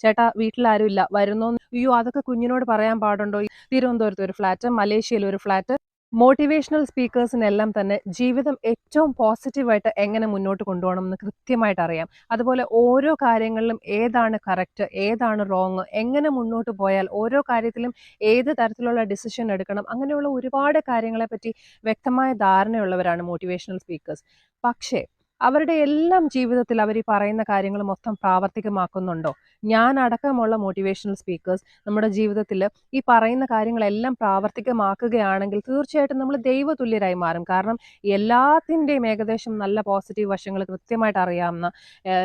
ചേട്ടാ വീട്ടിലാരും ഇല്ല വരുന്നോ അയ്യോ അതൊക്കെ കുഞ്ഞിനോട് പറയാൻ പാടുണ്ടോ? തിരുവനന്തപുരത്ത് ഒരു ഫ്ലാറ്റ് മലേഷ്യയിൽ ഒരു ഫ്ലാറ്റ് മോട്ടിവേഷണൽ സ്പീക്കേഴ്സിനെല്ലാം തന്നെ ജീവിതം ഏറ്റവും പോസിറ്റീവായിട്ട് എങ്ങനെ മുന്നോട്ട് കൊണ്ടുപോകണം എന്ന് കൃത്യമായിട്ട് അറിയാം അതുപോലെ ഓരോ കാര്യങ്ങളിലും ഏതാണ് കറക്റ്റ് ഏതാണ് റോങ് എങ്ങനെ മുന്നോട്ട് പോയാൽ ഓരോ കാര്യത്തിലും ഏത് തരത്തിലുള്ള ഡിസിഷൻ എടുക്കണം അങ്ങനെയുള്ള ഒരുപാട് കാര്യങ്ങളെപ്പറ്റി വ്യക്തമായ ധാരണയുള്ളവരാണ് മോട്ടിവേഷണൽ സ്പീക്കേഴ്സ് പക്ഷേ അവരുടെ എല്ലാം ജീവിതത്തിൽ അവർ ഈ പറയുന്ന കാര്യങ്ങൾ മൊത്തം പ്രാവർത്തികമാക്കുന്നുണ്ടോ? ഞാൻ അടക്കമുള്ള മോട്ടിവേഷണൽ സ്പീക്കേഴ്സ് നമ്മുടെ ജീവിതത്തിൽ ഈ പറയുന്ന കാര്യങ്ങളെല്ലാം പ്രാവർത്തികമാക്കുകയാണെങ്കിൽ തീർച്ചയായിട്ടും നമ്മൾ ദൈവതുല്യരായി മാറും. കാരണം എല്ലാത്തിന്റെയും ഏകദേശം നല്ല പോസിറ്റീവ് വശങ്ങൾ കൃത്യമായിട്ട് അറിയാവുന്ന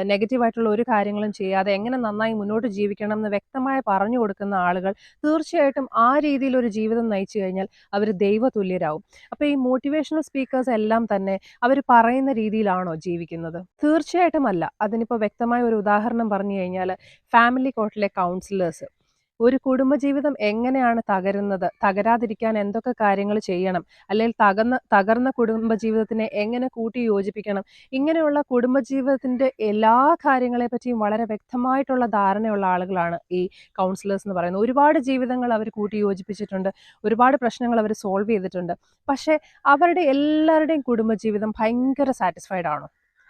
നെഗറ്റീവായിട്ടുള്ള ഒരു കാര്യങ്ങളും ചെയ്യാതെ എങ്ങനെ നന്നായി മുന്നോട്ട് ജീവിക്കണം എന്ന് വ്യക്തമായി പറഞ്ഞു കൊടുക്കുന്ന ആളുകൾ തീർച്ചയായിട്ടും ആ രീതിയിൽ ഒരു ജീവിതം നയിച്ചു കഴിഞ്ഞാൽ അവർ ദൈവതുല്യരാകും അപ്പോൾ ഈ മോട്ടിവേഷണൽ സ്പീക്കേഴ്സ് എല്ലാം തന്നെ അവർ പറയുന്ന രീതിയിലാണോ ജീവിക്കുന്നത്? തീർച്ചയായിട്ടും അല്ല. അതിനിപ്പോൾ വ്യക്തമായ ഒരു ഉദാഹരണം പറഞ്ഞു കഴിഞ്ഞാൽ ഫാമിലി കോർട്ടിലെ കൗൺസിലേഴ്സ് ഒരു കുടുംബജീവിതം എങ്ങനെയാണ് തകരുന്നത്? തകരാതിരിക്കാൻ എന്തൊക്കെ കാര്യങ്ങൾ ചെയ്യണം? അല്ലെങ്കിൽ തകർന്ന തകർന്ന കുടുംബജീവിതത്തിനെ എങ്ങനെ കൂട്ടി യോജിപ്പിക്കണം ഇങ്ങനെയുള്ള കുടുംബജീവിതത്തിന്റെ എല്ലാ കാര്യങ്ങളെ പറ്റിയും വളരെ വ്യക്തമായിട്ടുള്ള ധാരണയുള്ള ആളുകളാണ് ഈ കൗൺസിലേഴ്സ് എന്ന് പറയുന്നത്. ഒരുപാട് ജീവിതങ്ങൾ അവർ കൂട്ടി യോജിപ്പിച്ചിട്ടുണ്ട് ഒരുപാട് പ്രശ്നങ്ങൾ അവർ സോൾവ് ചെയ്തിട്ടുണ്ട്. പക്ഷേ അവരുടെ എല്ലാവരുടെയും കുടുംബജീവിതം ഭയങ്കര സാറ്റിസ്ഫൈഡ് ആണോ?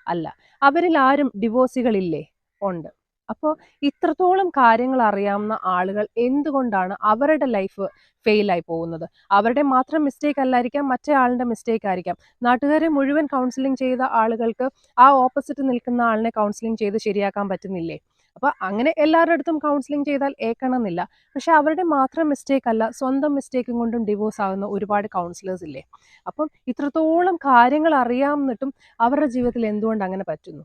അല്ല. അവരിൽ ആരും ഡിവോഴ്സുകളില്ലേ ഉണ്ട്. അപ്പോൾ ഇത്രത്തോളം കാര്യങ്ങൾ അറിയാവുന്ന ആളുകൾ എന്തുകൊണ്ടാണ് അവരുടെ ലൈഫ് ഫെയിലായി പോകുന്നത്? അവരുടെ മാത്രം മിസ്റ്റേക്ക് അല്ലായിരിക്കാം മറ്റേ ആളിന്റെ മിസ്റ്റേക്ക് ആയിരിക്കാം. നാട്ടുകാരെ മുഴുവൻ കൗൺസിലിംഗ് ചെയ്ത ആളുകൾക്ക് ആ ഓപ്പോസിറ്റ് നിൽക്കുന്ന ആളിനെ കൗൺസിലിംഗ് ചെയ്ത് ശരിയാക്കാൻ പറ്റുന്നില്ലേ? അപ്പോൾ അങ്ങനെ എല്ലാവരുടെ അടുത്തും കൗൺസിലിംഗ് ചെയ്താൽ ഏക്കണമെന്നില്ല. പക്ഷെ അവരുടെ മാത്രം മിസ്റ്റേക്ക് അല്ല സ്വന്തം മിസ്റ്റേക്കും കൊണ്ടും ഡിവോഴ്സ് ആകുന്ന ഒരുപാട് കൗൺസിലേഴ്സ് ഇല്ലേ? അപ്പം ഇത്രത്തോളം കാര്യങ്ങൾ അറിയാമെന്നിട്ടും അവരുടെ ജീവിതത്തിൽ എന്തുകൊണ്ട് അങ്ങനെ പറ്റുന്നു?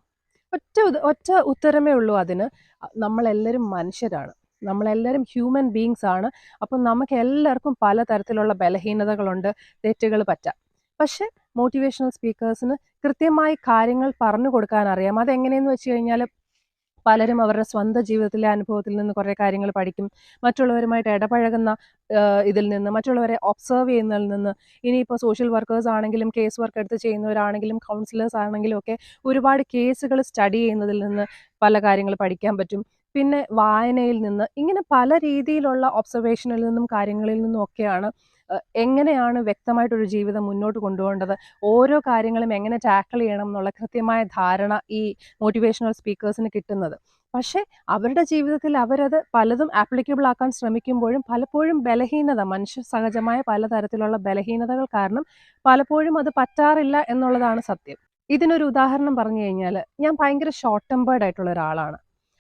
ഒറ്റ ഒറ്റ ഉത്തരമേ ഉള്ളൂ അതിന്. നമ്മളെല്ലാവരും മനുഷ്യരാണ്. നമ്മളെല്ലാവരും ഹ്യൂമൻ ബീങ്സ് ആണ്. അപ്പം നമുക്ക് എല്ലാവർക്കും പലതരത്തിലുള്ള ബലഹീനതകളുണ്ട് തെറ്റുകൾ പറ്റാം. പക്ഷെ മോട്ടിവേഷണൽ സ്പീക്കേഴ്സിന് കൃത്യമായി കാര്യങ്ങൾ പറഞ്ഞു കൊടുക്കാൻ അറിയാം. അതെങ്ങനെയെന്ന് വെച്ച് കഴിഞ്ഞാൽ പലരും അവരുടെ സ്വന്തം ജീവിതത്തിലെ അനുഭവത്തിൽ നിന്ന് കുറേ കാര്യങ്ങൾ പഠിക്കും. മറ്റുള്ളവരുമായിട്ട് ഇടപഴകുന്ന ഇതിൽ നിന്ന് മറ്റുള്ളവരെ ഒബ്സർവ് ചെയ്യുന്നതിൽ നിന്ന്. ഇനിയിപ്പോൾ സോഷ്യൽ വർക്കേഴ്സ് ആണെങ്കിലും കേസ് വർക്ക് എടുത്ത് ചെയ്യുന്നവരാണെങ്കിലും കൗൺസിലേഴ്സ് ആണെങ്കിലും ഒക്കെ ഒരുപാട് കേസുകൾ സ്റ്റഡി ചെയ്യുന്നതിൽ നിന്ന് പല കാര്യങ്ങൾ പഠിക്കാൻ പറ്റും. പിന്നെ വായനയിൽ നിന്ന് ഇങ്ങനെ പല രീതിയിലുള്ള ഒബ്സർവേഷനിൽ നിന്നും കാര്യങ്ങളിൽ നിന്നും ഒക്കെയാണ് എങ്ങനെയാണ് വ്യക്തമായിട്ടൊരു ജീവിതം മുന്നോട്ട് കൊണ്ടുപോകേണ്ടത്? ഓരോ കാര്യങ്ങളും എങ്ങനെ ടാക്കിൾ ചെയ്യണം എന്നുള്ള കൃത്യമായ ധാരണ ഈ മോട്ടിവേഷണൽ സ്പീക്കേഴ്സിന് കിട്ടുന്നത്. പക്ഷേ അവരുടെ ജീവിതത്തിൽ അവരത് പലതും ആപ്ലിക്കബിൾ ആക്കാൻ ശ്രമിക്കുമ്പോഴും പലപ്പോഴും ബലഹീനത മനുഷ്യ സഹജമായ പലതരത്തിലുള്ള ബലഹീനതകൾ കാരണം പലപ്പോഴും അത് പറ്റാറില്ല എന്നുള്ളതാണ് സത്യം. ഇതിനൊരു ഉദാഹരണം പറഞ്ഞു കഴിഞ്ഞാൽ ഞാൻ ഭയങ്കര ഷോർട്ട് ടെമ്പേർഡ് ആയിട്ടുള്ള ഒരാളാണ്.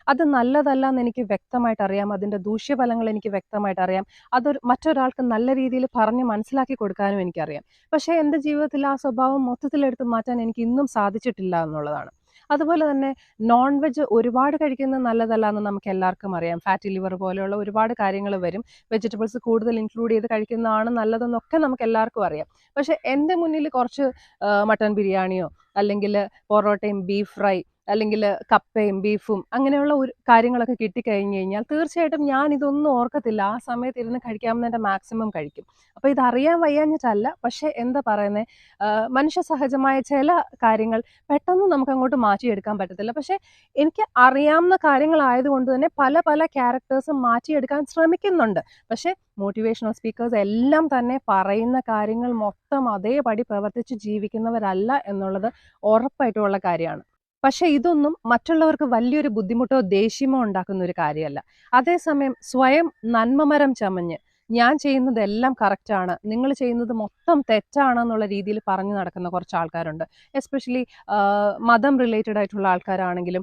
അത് നല്ലതല്ല എന്ന് എനിക്ക് വ്യക്തമായിട്ട് അറിയാം അതിന്റെ ദൂഷ്യഫലങ്ങൾ എനിക്ക് വ്യക്തമായിട്ട് അറിയാം അതൊരു മറ്റൊരാൾക്ക് നല്ല രീതിയിൽ പറഞ്ഞ് മനസ്സിലാക്കി കൊടുക്കാനും എനിക്കറിയാം. പക്ഷേ എന്റെ ജീവിതത്തിൽ ആ സ്വഭാവം മൊത്തത്തിലെടുത്ത് മാറ്റാൻ എനിക്ക് ഇന്നും സാധിച്ചിട്ടില്ല എന്നുള്ളതാണ്. അതുപോലെ തന്നെ നോൺ വെജ് ഒരുപാട് കഴിക്കുന്നത് നല്ലതല്ല എന്ന് നമുക്ക് എല്ലാവർക്കും അറിയാം. ഫാറ്റി ലിവർ പോലെയുള്ള ഒരുപാട് കാര്യങ്ങൾ വരും. വെജിറ്റബിൾസ് കൂടുതൽ ഇൻക്ലൂഡ് ചെയ്ത് കഴിക്കുന്നതാണ് നല്ലതെന്നൊക്കെ നമുക്ക് എല്ലാവർക്കും അറിയാം. പക്ഷേ എന്റെ മുന്നിൽ കുറച്ച് മട്ടൺ ബിരിയാണിയോ അല്ലെങ്കിൽ പൊറോട്ടയും ബീഫ് ഫ്രൈ അല്ലെങ്കിൽ കപ്പയും ബീഫും അങ്ങനെയുള്ള ഒരു കാര്യങ്ങളൊക്കെ കിട്ടിക്കഴിഞ്ഞ് കഴിഞ്ഞാൽ തീർച്ചയായിട്ടും ഞാൻ ഇതൊന്നും ഓർക്കത്തില്ല. ആ സമയത്ത് ഇരുന്ന് കഴിക്കാവുന്നതിന്റെ മാക്സിമം കഴിക്കും. അപ്പോൾ ഇതറിയാൻ വയ്യാഞ്ഞിട്ടല്ല. പക്ഷേ എന്താ പറയുന്നത് മനുഷ്യ സഹജമായ ചില കാര്യങ്ങൾ പെട്ടെന്ന് നമുക്ക് അങ്ങോട്ട് മാറ്റിയെടുക്കാൻ പറ്റത്തില്ല. പക്ഷേ എനിക്ക് അറിയാവുന്ന കാര്യങ്ങളായതുകൊണ്ട് തന്നെ പല പല ക്യാരക്ടേഴ്സും മാറ്റിയെടുക്കാൻ ശ്രമിക്കുന്നുണ്ട്. പക്ഷേ മോട്ടിവേഷണൽ സ്പീക്കേഴ്സ് എല്ലാം തന്നെ പറയുന്ന കാര്യങ്ങൾ മൊത്തം അതേപടി പ്രവർത്തിച്ച് ജീവിക്കുന്നവരല്ല എന്നുള്ളത് ഉറപ്പായിട്ടുള്ള കാര്യമാണ്. പക്ഷെ ഇതൊന്നും മറ്റുള്ളവർക്ക് വലിയൊരു ബുദ്ധിമുട്ടോ ദേഷ്യമോ ഉണ്ടാക്കുന്ന ഒരു കാര്യമല്ല. അതേസമയം സ്വയം നന്മമരം ചമഞ്ഞ് ഞാൻ ചെയ്യുന്നതെല്ലാം കറക്റ്റാണ് നിങ്ങൾ ചെയ്യുന്നത് മൊത്തം തെറ്റാണെന്നുള്ള രീതിയിൽ പറഞ്ഞു നടക്കുന്ന കുറച്ച് ആൾക്കാരുണ്ട്. എസ്പെഷ്യലി മതം റിലേറ്റഡ് ആയിട്ടുള്ള ആൾക്കാരാണെങ്കിലും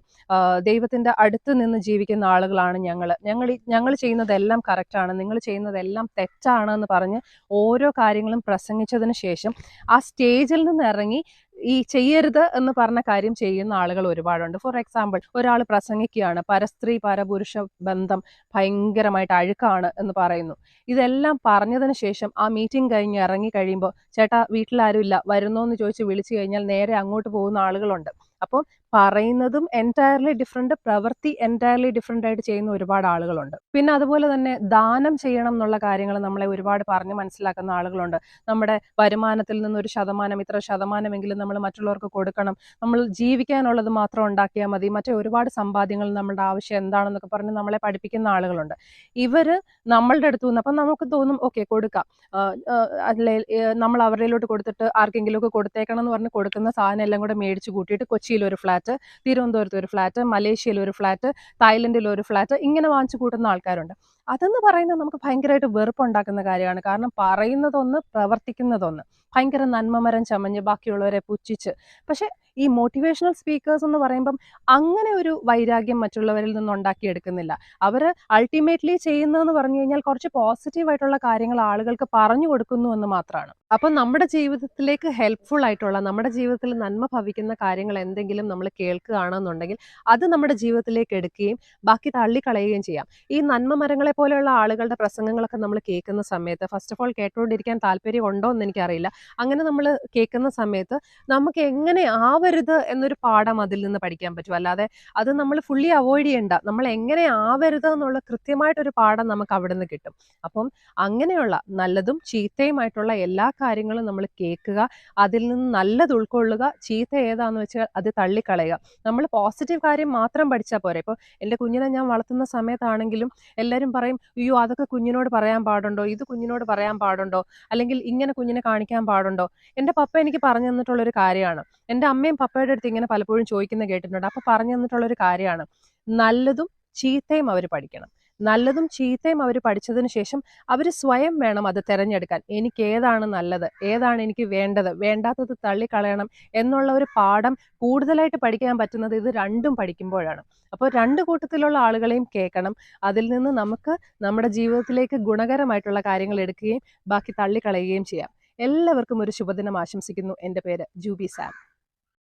ദൈവത്തിന്റെ അടുത്ത് നിന്ന് ജീവിക്കുന്ന ആളുകളാണ് ഞങ്ങൾ. ഞങ്ങൾ ഞങ്ങൾ ചെയ്യുന്നതെല്ലാം കറക്റ്റാണ് നിങ്ങൾ ചെയ്യുന്നതെല്ലാം തെറ്റാണ് എന്ന് പറഞ്ഞ് ഓരോ കാര്യങ്ങളും പ്രസംഗിച്ചതിന് ശേഷം ആ സ്റ്റേജിൽ നിന്ന് ഇറങ്ങി ഈ ചെയ്യരുത് എന്ന് പറഞ്ഞ കാര്യം ചെയ്യുന്ന ആളുകൾ ഒരുപാടുണ്ട്. ഫോർ എക്സാമ്പിൾ ഒരാൾ പ്രസംഗിക്കുകയാണ്. പരസ്ത്രീ പരപുരുഷ ബന്ധം ഭയങ്കരമായിട്ട് അഴുക്കാണ് എന്ന് പറയുന്നു. ഇതെല്ലാം പറഞ്ഞതിന് ശേഷം ആ മീറ്റിംഗ് കഴിഞ്ഞ് ഇറങ്ങി കഴിയുമ്പോൾ ചേട്ടാ വീട്ടിലാരും ഇല്ല വരുന്നോ എന്ന് ചോദിച്ച് വിളിച്ചു കഴിഞ്ഞാൽ നേരെ അങ്ങോട്ട് പോകുന്ന ആളുകളുണ്ട്. അപ്പോൾ പറയുന്നതും എന്റയർലി ഡിഫറെന്റ് പ്രവൃത്തി എന്റയർലി ഡിഫറെന്റ് ആയിട്ട് ചെയ്യുന്ന ഒരുപാട് ആളുകളുണ്ട്. പിന്നെ അതുപോലെ തന്നെ ദാനം ചെയ്യണം എന്നുള്ള കാര്യങ്ങൾ നമ്മളെ ഒരുപാട് പറഞ്ഞ് മനസ്സിലാക്കുന്ന ആളുകളുണ്ട്. നമ്മുടെ വരുമാനത്തിൽ നിന്ന് ഒരു ശതമാനം ഇത്ര ശതമാനമെങ്കിലും നമ്മൾ മറ്റുള്ളവർക്ക് കൊടുക്കണം. നമ്മൾ ജീവിക്കാനുള്ളത് മാത്രം ഉണ്ടാക്കിയാൽ മതി. മറ്റേ ഒരുപാട് സമ്പാദ്യങ്ങൾ നമ്മുടെ ആവശ്യം എന്താണെന്നൊക്കെ പറഞ്ഞ് നമ്മളെ പഠിപ്പിക്കുന്ന ആളുകളുണ്ട്. ഇവർ നമ്മളുടെ അടുത്ത് നിന്ന് അപ്പം നമുക്ക് തോന്നും ഓക്കെ കൊടുക്കാം. അല്ലെ നമ്മൾ അവരിലോട്ട് കൊടുത്തിട്ട് ആർക്കെങ്കിലുമൊക്കെ കൊടുത്തേക്കണം എന്ന് പറഞ്ഞ് കൊടുക്കുന്ന സാധനം എല്ലാം കൂടെ മേടിച്ച് കൂട്ടിയിട്ട് കൊച്ചിയിൽ ഒരു ഫ്ലാറ്റ് തിരുവനന്തപുരത്ത് ഒരു ഫ്ലാറ്റ് മലേഷ്യയിൽ ഒരു ഫ്ലാറ്റ് തായ്ലൻഡിൽ ഒരു ഫ്ലാറ്റ് ഇങ്ങനെ വാങ്ങിച്ചു കൂട്ടുന്ന ആൾക്കാരുണ്ട്. അതെന്ന് പറയുന്നത് നമുക്ക് ഭയങ്കരമായിട്ട് വെറുപ്പുണ്ടാക്കുന്ന കാര്യമാണ്. കാരണം പറയുന്നതൊന്ന് പ്രവർത്തിക്കുന്നതൊന്ന്. ഭയങ്കര നന്മമരം ചമഞ്ഞ് ബാക്കിയുള്ളവരെ പുച്ഛിച്ച്. പക്ഷെ ഈ മോട്ടിവേഷണൽ സ്പീക്കേഴ്സ് എന്ന് പറയുമ്പം അങ്ങനെ ഒരു വൈരാഗ്യം മറ്റുള്ളവരിൽ നിന്ന് ഉണ്ടാക്കിയെടുക്കുന്നില്ല. അവർ അൾട്ടിമേറ്റ്ലി ചെയ്യുന്നതെന്ന് പറഞ്ഞു കഴിഞ്ഞാൽ കുറച്ച് പോസിറ്റീവ് ആയിട്ടുള്ള കാര്യങ്ങൾ ആളുകൾക്ക് പറഞ്ഞു കൊടുക്കുന്നു എന്ന് മാത്രമാണ്. അപ്പം നമ്മുടെ ജീവിതത്തിലേക്ക് ഹെൽപ്ഫുൾ ആയിട്ടുള്ള നമ്മുടെ ജീവിതത്തിൽ നന്മ ഭവിക്കുന്ന കാര്യങ്ങൾ എന്തെങ്കിലും നമ്മൾ കേൾക്കുകയാണെന്നുണ്ടെങ്കിൽ അത് നമ്മുടെ ജീവിതത്തിലേക്ക് എടുക്കുകയും ബാക്കി തള്ളിക്കളയുകയും ചെയ്യാം. ഈ നന്മ മരങ്ങളെ പോലെയുള്ള ആളുകളുടെ പ്രസംഗങ്ങളൊക്കെ നമ്മൾ കേൾക്കുന്ന സമയത്ത് ഫസ്റ്റ് ഓഫ് ഓൾ കേട്ടുകൊണ്ടിരിക്കാൻ താല്പര്യം ഉണ്ടോ എന്ന് എനിക്കറിയില്ല. അങ്ങനെ നമ്മൾ കേൾക്കുന്ന സമയത്ത് നമുക്ക് എങ്ങനെ ആവരുത് എന്നൊരു പാഠം അതിൽ നിന്ന് പഠിക്കാൻ പറ്റും. അല്ലാതെ അത് നമ്മൾ ഫുള്ളി അവോയ്ഡ് ചെയ്യേണ്ട. നമ്മൾ എങ്ങനെ ആവരുത് എന്നുള്ള കൃത്യമായിട്ടൊരു പാഠം നമുക്ക് അവിടെ നിന്ന് കിട്ടും. അപ്പം അങ്ങനെയുള്ള നല്ലതും ചീത്തയുമായിട്ടുള്ള എല്ലാ കാര്യങ്ങളും നമ്മൾ കേൾക്കുക അതിൽ നിന്ന് നല്ലത് ഉൾക്കൊള്ളുക ചീത്ത ഏതാന്ന് വെച്ചാൽ അത് തള്ളിക്കളയുക. നമ്മൾ പോസിറ്റീവ് കാര്യം മാത്രം പഠിച്ചാൽ പോരെ. ഇപ്പോൾ എന്റെ കുഞ്ഞിനെ ഞാൻ വളർത്തുന്ന സമയത്താണെങ്കിലും എല്ലാവരും പറയും അയ്യോ അതൊക്കെ കുഞ്ഞിനോട് പറയാൻ പാടുണ്ടോ? ഇത് കുഞ്ഞിനോട് പറയാൻ പാടുണ്ടോ? അല്ലെങ്കിൽ ഇങ്ങനെ കുഞ്ഞിനെ കാണിക്കാൻ പാടുണ്ടോ? എന്റെ പപ്പ എനിക്ക് പറഞ്ഞു തന്നിട്ടുള്ളൊരു കാര്യമാണ്. എന്റെ അമ്മയും പപ്പയുടെ അടുത്ത് ഇങ്ങനെ പലപ്പോഴും ചോദിക്കുന്ന കേട്ടിട്ടുണ്ട്. അപ്പോൾ പറഞ്ഞു തന്നിട്ടുള്ളൊരു കാര്യമാണ്. നല്ലതും ചീത്തയും അവർ പഠിക്കണം. നല്ലതും ചീത്തയും അവർ പഠിച്ചതിന് ശേഷം അവർ സ്വയം വേണം അത് തിരഞ്ഞെടുക്കാൻ. എനിക്ക് ഏതാണ് നല്ലത്? ഏതാണ് എനിക്ക് വേണ്ടത്? വേണ്ടാത്തത് തള്ളിക്കളയണം എന്നുള്ള ഒരു പാഠം കൂടുതലായിട്ട് പഠിക്കാൻ പറ്റുന്നത് ഇത് രണ്ടും പഠിക്കുമ്പോഴാണ്. അപ്പോൾ രണ്ട് കൂട്ടത്തിലുള്ള ആളുകളെയും കേൾക്കണം. അതിൽ നിന്ന് നമുക്ക് നമ്മുടെ ജീവിതത്തിലേക്ക് ഗുണകരമായിട്ടുള്ള കാര്യങ്ങൾ എടുക്കുകയും ബാക്കി തള്ളിക്കളയുകയും ചെയ്യാം. എല്ലാവർക്കും ഒരു ശുഭദിനം ആശംസിക്കുന്നു. എന്റെ പേര് ജൂബി സാം.